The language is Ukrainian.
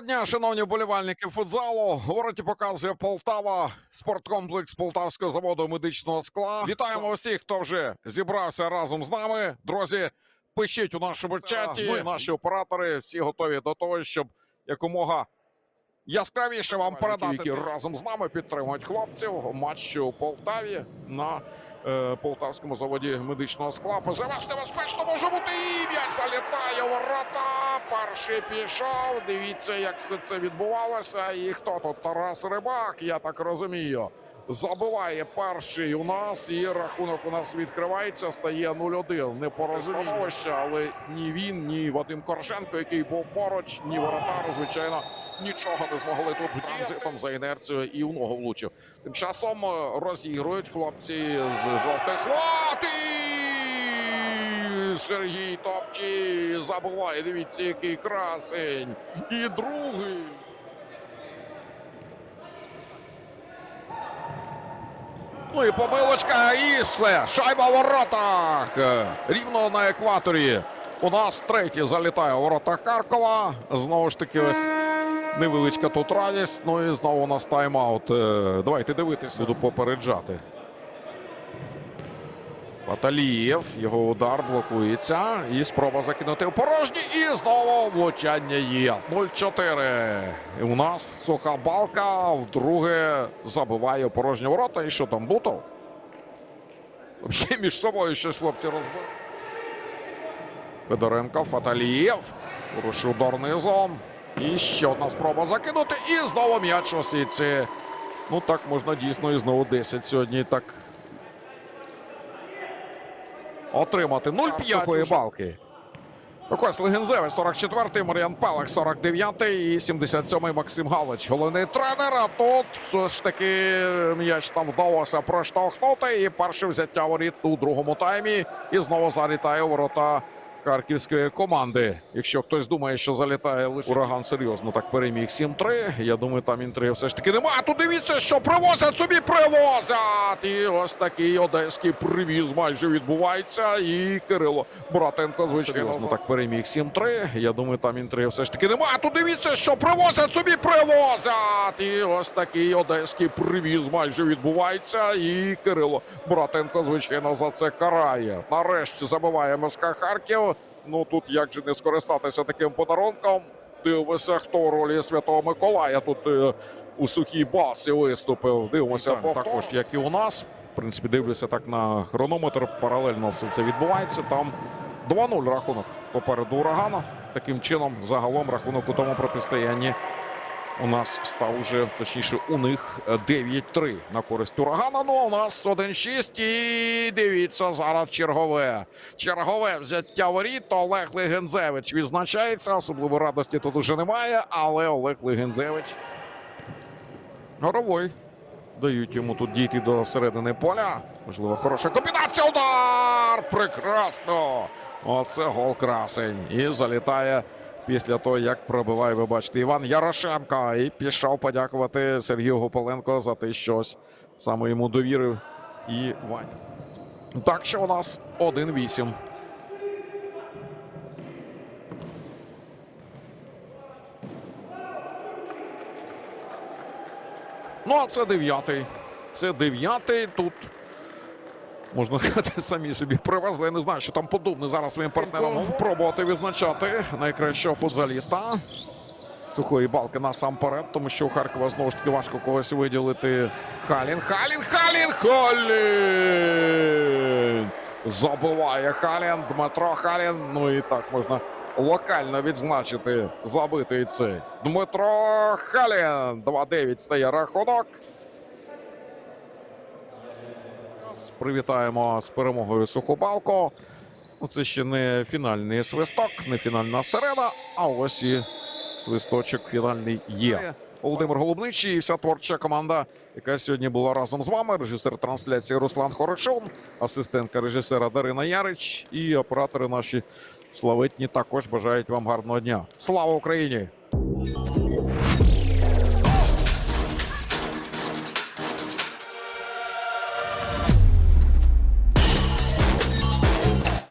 дня, шановні вболівальники футзалу. Говорить і показує Полтава, спорткомплекс Полтавського заводу медичного скла. Вітаємо всіх, хто вже зібрався разом з нами. Друзі, пишіть у нашому чаті. Ми, наші оператори, всі готові до того, щоб якомога яскравіше вам передати, які разом з нами підтримують хлопців. Матч у Полтаві на е, полтавському заводі медичного скла. Позиваш небезпечно може бути і м'яч залітає у ворота. Перший пішов. Дивіться, як все це відбувалося. І хто тут Тарас Рибак, я так розумію. Забиває перший у нас, і рахунок у нас відкривається, стає 0-1. Непорозуміння, але ні він, ні Вадим Коршенко, який був поруч, ні воротар, звичайно, нічого не змогли тут транзитом за інерцією і в ногу влучив. Тим часом е, розігрують хлопці з жовтих лот. І Сергій Топчі забуває. Дивіться, який красень. І другий. Ну і помилочка, і все. Шайба в воротах. Рівно на екваторі. У нас третій залітає ворота Харкова. Знову ж таки, ось невеличка тут радість. Ну і знову у нас тайм-аут. Е, Давайте дивитися, буду попереджати. Баталієв, його удар блокується. І спроба закинути в порожній. І знову влучання є. 0-4. І у нас суха балка. Вдруге забиває порожні ворота. І що там Бутов? Взагалі між собою щось хлопці розбили. Федоренко, Фаталієв. Порушив удар низом. І ще одна спроба закинути. І знову м'яч у сітці. Ну так можна дійсно і знову 10 сьогодні. Так отримати 0-5 сухої балки. Ось Легензевич 44-й, Мар'ян Палах 49-й і 77-й Максим Галич. Головний тренер. А тут все ж таки м'яч там вдалося проштовхнути. І перше взяття воріт у другому таймі. І знову залітає у ворота харківської команди. Якщо хтось думає, що залітає лише ураган серйозно, так переміг 7-3. Я думаю, там інтриги все ж таки немає. А тут дивіться, що привозять собі привозять. І ось такий одеський привіз майже відбувається. І Кирило Буратенко, звичайно, так переміг 7-3. Я думаю, там інтриги все ж таки немає. А тут дивіться, що привозять собі привозять. І ось такий одеський привіз майже відбувається. І Кирило Буратенко, звичайно, за це карає. Нарешті забиває МСК Харків. Ну тут як же не скористатися таким подарунком. Дивимося, хто в ролі Святого Миколая тут е, у сухій басі виступив. Дивимося також, як і у нас. В принципі, дивлюся так на хронометр. Паралельно все це відбувається. Там 2-0 рахунок попереду урагана. Таким чином, загалом рахунок у тому протистоянні у нас став уже, точніше, у них е, 9-3 на користь урагана. Ну, у нас 1-6. І дивіться зараз чергове. Чергове взяття воріт. Олег Легензевич відзначається. Особливо радості тут уже немає, але Олег Легензевич горовой. Дають йому тут дійти до середини поля. Можливо, хороша комбінація. Удар! Прекрасно! Оце гол красень. І залітає після того, як пробиває, ви бачите, Іван Ярошенко. І пішов подякувати Сергію Гопаленко за те, що саме йому довірив. І Ваня. Так що у нас 1-8. Ну, а це дев'ятий. Це дев'ятий. Тут можна сказати, самі собі привезли. Я не знаю, що там подобне зараз своїм партнерам пробувати відзначати найкращого футзаліста. Сухої балки насамперед, тому що у Харкова знову ж таки важко когось виділити. Халін, Халін, Халін, Халін! Забиває Халін, Дмитро Халін. Ну і так можна локально відзначити забитий цей. Дмитро Халін. 2-9 стає рахунок. Привітаємо з перемогою Сухобалко. Ну, це ще не фінальний свисток, не фінальна середа, а ось і свисточок фінальний є. Володимир Голубничий і вся творча команда, яка сьогодні була разом з вами. Режисер трансляції Руслан Хоричун, асистентка режисера Дарина Ярич і оператори наші славетні також бажають вам гарного дня. Слава Україні!